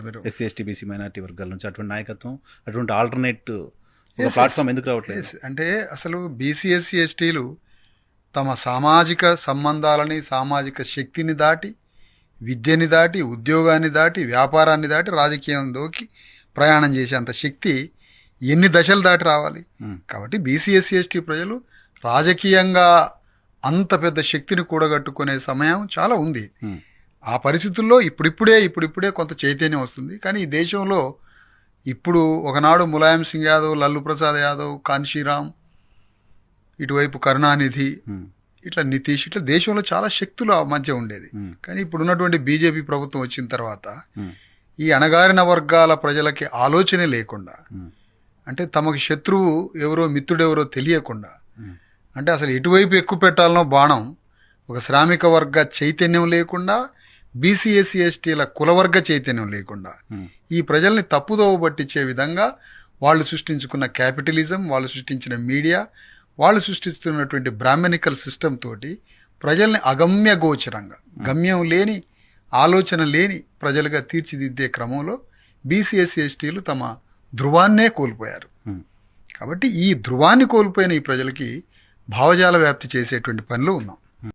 మీరు? SC ST BC minority వర్గాల నుంచి అటువంటి నాయకత్వం అటువంటి ఆల్టర్నేట్ ప్లాట్ఫామ్. ఎందుకు రావట్లేదు? అంటే అసలు బీసీఎస్సీ ఎస్టీలు తమ సామాజిక సంబంధాలని సామాజిక శక్తిని దాటి విద్యని దాటి ఉద్యోగాన్ని దాటి వ్యాపారాన్ని దాటి రాజకీయంలోకి ప్రయాణం చేసేంత శక్తి ఎన్ని దశలు దాటి రావాలి? ఉమ్, కాబట్టి బీసీఎస్సీ ఎస్టీ ప్రజలు రాజకీయంగా అంత పెద్ద శక్తిని కూడగట్టుకునే సమయం చాలా ఉంది. ఉమ్, ఆ పరిస్థితుల్లో ఇప్పుడిప్పుడే ఇప్పుడిప్పుడే కొంత చైతన్యం వస్తుంది. కానీ ఈ దేశంలో ఇప్పుడు ఒకనాడు ములాయం సింగ్ యాదవ్ లల్లు ప్రసాద్ యాదవ్ కాన్షీరామ్ ఇటువైపు కరుణానిధి ఇట్లా నితీష్ ఇట్లా దేశంలో చాలా శక్తులు మధ్య ఉండేది. కానీ ఇప్పుడు ఉన్నటువంటి బీజేపీ ప్రభుత్వం వచ్చిన తర్వాత ఈ అణగారిన వర్గాల ప్రజలకి ఆలోచనే లేకుండా అంటే తమకు శత్రువు ఎవరో మిత్రుడెవరో తెలియకుండా అంటే అసలు ఎటువైపు ఎక్కువ పెట్టాలనో బాణం ఒక శ్రామిక వర్గ చైతన్యం లేకుండా బీసీఎస్సీ ఎస్టీల కులవర్గ చైతన్యం లేకుండా ఉమ్, ఈ ప్రజల్ని తప్పుదోవ పట్టించే విధంగా వాళ్ళు సృష్టించుకున్న క్యాపిటలిజం వాళ్ళు సృష్టించిన మీడియా వాళ్ళు సృష్టిస్తున్నటువంటి బ్రాహ్మణికల్ సిస్టమ్ తోటి ప్రజల్ని అగమ్య గోచరంగా గమ్యం లేని ఆలోచన లేని ప్రజలుగా తీర్చిదిద్దే క్రమంలో బీసీఎస్సీ ఎస్టీలు తమ ధృవాన్నే కోల్పోయారు. ఉమ్. కాబట్టి ఈ ధృవాన్ని కోల్పోయిన ఈ ప్రజలకి భావజాల వ్యాప్తి చేసేటువంటి పనిలో ఉన్నాం.